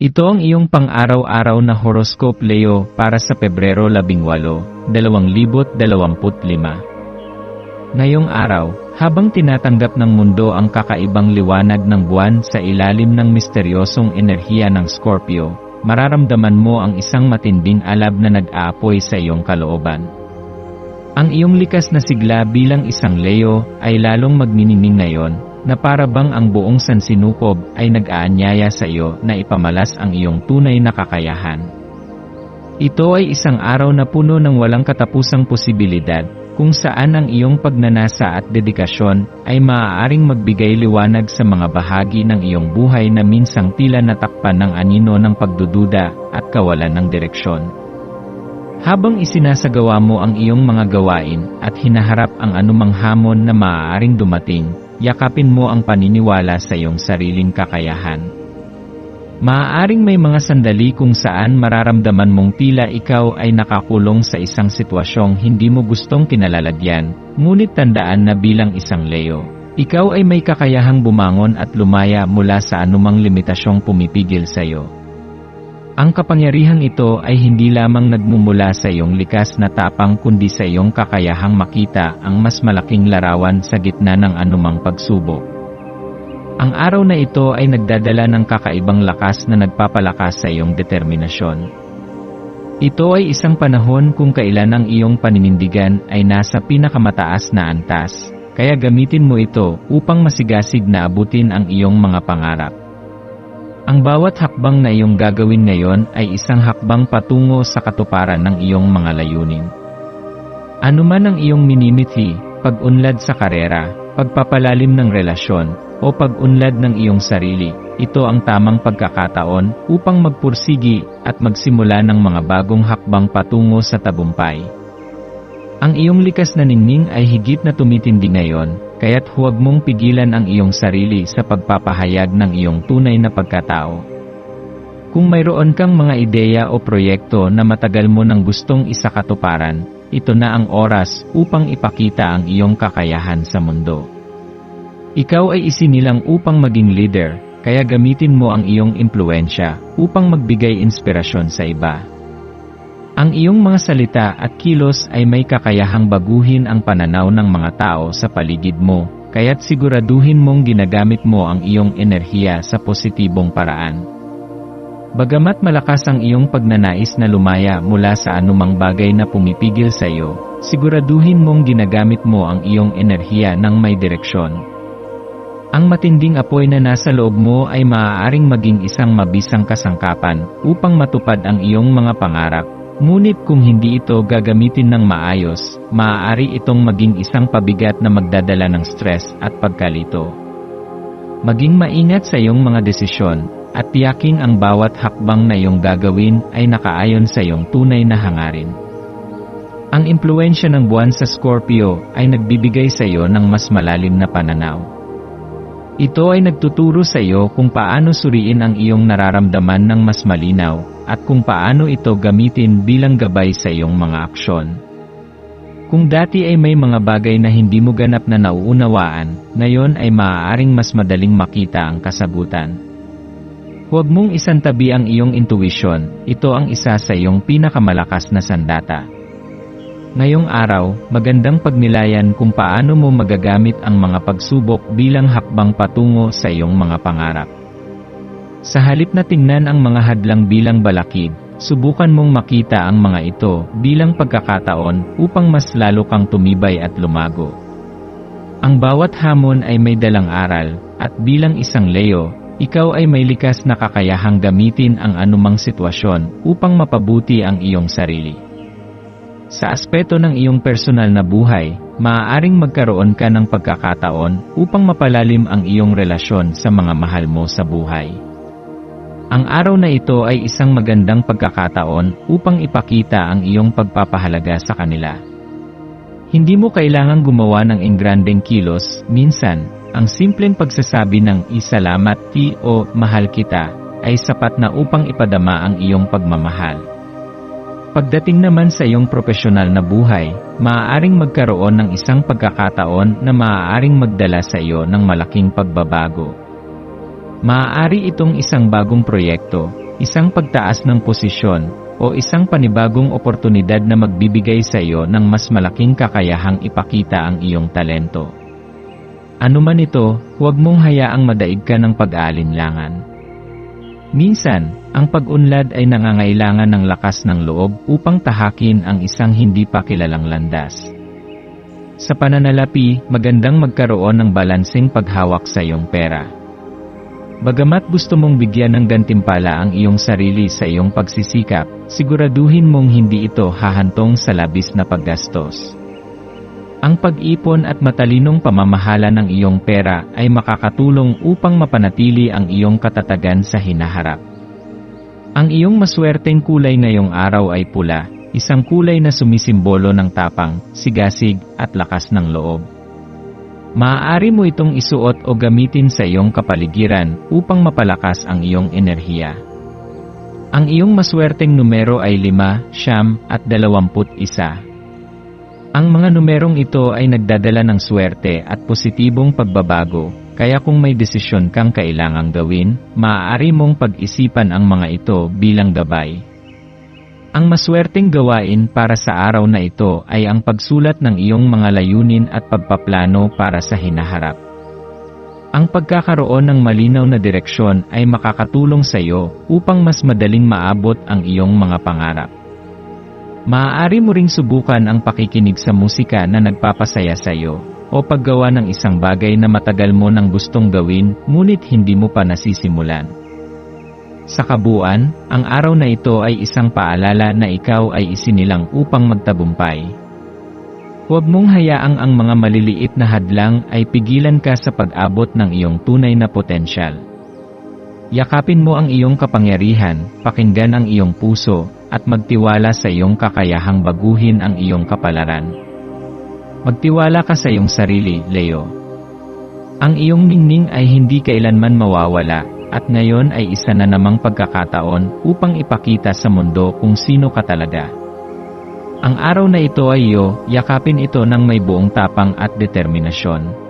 Ito ang iyong pang-araw-araw na horoscope Leo para sa Pebrero 18, 2025. Ngayong araw, habang tinatanggap ng mundo ang kakaibang liwanag ng buwan sa ilalim ng misteryosong enerhiya ng Scorpio, mararamdaman mo ang isang matinding alab na nag-aapoy sa iyong kalooban. Ang iyong likas na sigla bilang isang Leo ay lalong magminining ngayon na para bang ang buong sansinukob ay nag-aanyaya sa iyo na ipamalas ang iyong tunay na kakayahan. Ito ay isang araw na puno ng walang katapusang posibilidad, kung saan ang iyong pagnanasa at dedikasyon ay maaaring magbigay liwanag sa mga bahagi ng iyong buhay na minsang tila natakpan ng anino ng pagdududa at kawalan ng direksyon. Habang isinasagawa mo ang iyong mga gawain at hinaharap ang anumang hamon na maaaring dumating, yakapin mo ang paniniwala sa iyong sariling kakayahan. Maaaring may mga sandali kung saan mararamdaman mong tila ikaw ay nakakulong sa isang sitwasyong hindi mo gustong kinalalagyan, ngunit tandaan na bilang isang Leo, ikaw ay may kakayahang bumangon at lumaya mula sa anumang limitasyong pumipigil sa iyo. Ang kapangyarihang ito ay hindi lamang nagmumula sa iyong likas na tapang kundi sa iyong kakayahang makita ang mas malaking larawan sa gitna ng anumang pagsubok. Ang araw na ito ay nagdadala ng kakaibang lakas na nagpapalakas sa iyong determinasyon. Ito ay isang panahon kung kailan ang iyong paninindigan ay nasa pinakamataas na antas, kaya gamitin mo ito upang masigasig na abutin ang iyong mga pangarap. Ang bawat hakbang na iyong gagawin ngayon ay isang hakbang patungo sa katuparan ng iyong mga layunin. Ano man ang iyong minimithi, pag-unlad sa karera, pagpapalalim ng relasyon, o pag-unlad ng iyong sarili, ito ang tamang pagkakataon upang magpursigi at magsimula ng mga bagong hakbang patungo sa tabumpay. Ang iyong likas na ningning ay higit na tumitindi ngayon, kaya't huwag mong pigilan ang iyong sarili sa pagpapahayag ng iyong tunay na pagkatao. Kung mayroon kang mga ideya o proyekto na matagal mo nang gustong isakatuparan, ito na ang oras upang ipakita ang iyong kakayahan sa mundo. Ikaw ay isinilang upang maging leader, kaya gamitin mo ang iyong impluensya upang magbigay inspirasyon sa iba. Ang iyong mga salita at kilos ay may kakayahang baguhin ang pananaw ng mga tao sa paligid mo, kaya't siguraduhin mong ginagamit mo ang iyong enerhiya sa positibong paraan. Bagamat malakas ang iyong pagnanais na lumaya mula sa anumang bagay na pumipigil sa iyo, siguraduhin mong ginagamit mo ang iyong enerhiya ng may direksyon. Ang matinding apoy na nasa loob mo ay maaaring maging isang mabisang kasangkapan upang matupad ang iyong mga pangarap Ngunit kung hindi ito gagamitin ng maayos, maaari itong maging isang pabigat na magdadala ng stress at pagkalito. Maging maingat sa iyong mga desisyon, at tiyaking ang bawat hakbang na iyong gagawin ay nakaayon sa iyong tunay na hangarin. Ang impluensya ng buwan sa Scorpio ay nagbibigay sa iyo ng mas malalim na pananaw. Ito ay nagtuturo sa iyo kung paano suriin ang iyong nararamdaman ng mas malinaw, at kung paano ito gamitin bilang gabay sa iyong mga aksyon. Kung dati ay may mga bagay na hindi mo ganap na nauunawaan, ngayon ay maaaring mas madaling makita ang kasagutan. Huwag mong isantabi ang iyong intuition, ito ang isa sa iyong pinakamalakas na sandata. Ngayong araw, magandang pagnilayan kung paano mo magagamit ang mga pagsubok bilang hakbang patungo sa iyong mga pangarap. Sa halip na tingnan ang mga hadlang bilang balakid, subukan mong makita ang mga ito bilang pagkakataon upang mas lalo kang tumibay at lumago. Ang bawat hamon ay may dalang aral, at bilang isang Leo, ikaw ay may likas na kakayahang gamitin ang anumang sitwasyon upang mapabuti ang iyong sarili. Sa aspeto ng iyong personal na buhay, maaaring magkaroon ka ng pagkakataon upang mapalalim ang iyong relasyon sa mga mahal mo sa buhay. Ang araw na ito ay isang magandang pagkakataon upang ipakita ang iyong pagpapahalaga sa kanila. Hindi mo kailangang gumawa ng engrandeng kilos, minsan, ang simpleng pagsasabi ng isalamat ti o mahal kita ay sapat na upang ipadama ang iyong pagmamahal. Pagdating naman sa iyong profesional na buhay, maaaring magkaroon ng isang pagkakataon na maaaring magdala sa iyo ng malaking pagbabago. Maaari itong isang bagong proyekto, isang pagtaas ng posisyon, o isang panibagong oportunidad na magbibigay sa iyo ng mas malaking kakayahang ipakita ang iyong talento. Ano man ito, huwag mong hayaang madaig ka ng pag-aalinlangan. Minsan, ang pag-unlad ay nangangailangan ng lakas ng loob upang tahakin ang isang hindi pa kilalang landas. Sa pananalapi, magandang magkaroon ng balanseng paghawak sa iyong pera. Bagamat gusto mong bigyan ng gantimpala ang iyong sarili sa iyong pagsisikap, siguraduhin mong hindi ito hahantong sa labis na paggastos. Ang pag-ipon at matalinong pamamahala ng iyong pera ay makakatulong upang mapanatili ang iyong katatagan sa hinaharap. Ang iyong maswerteng kulay ngayong araw ay pula, isang kulay na sumisimbolo ng tapang, sigasig, at lakas ng loob. Maaari mo itong isuot o gamitin sa iyong kapaligiran upang mapalakas ang iyong enerhiya. Ang iyong maswerteng numero ay 5, siyam, at 21. Ang mga numerong ito ay nagdadala ng swerte at positibong pagbabago, kaya kung may desisyon kang kailangang gawin, maaari mong pag-isipan ang mga ito bilang gabay. Ang maswerteng gawain para sa araw na ito ay ang pagsulat ng iyong mga layunin at pagpaplano para sa hinaharap. Ang pagkakaroon ng malinaw na direksyon ay makakatulong sa iyo upang mas madaling maabot ang iyong mga pangarap. Maaari mo ring subukan ang pakikinig sa musika na nagpapasaya sa iyo, o paggawa ng isang bagay na matagal mo nang gustong gawin ngunit hindi mo pa nasisimulan. Sa kabuuan, ang araw na ito ay isang paalala na ikaw ay isinilang upang magtabumpay. Huwag mong hayaang ang mga maliliit na hadlang ay pigilan ka sa pag-abot ng iyong tunay na potensyal. Yakapin mo ang iyong kapangyarihan, pakinggan ang iyong puso, at magtiwala sa iyong kakayahang baguhin ang iyong kapalaran. Magtiwala ka sa iyong sarili, Leo. Ang iyong ningning ay hindi kailanman mawawala, at ngayon ay isa na namang pagkakataon upang ipakita sa mundo kung sino ka talaga. Ang araw na ito ay iyo, yakapin ito ng may buong tapang at determinasyon.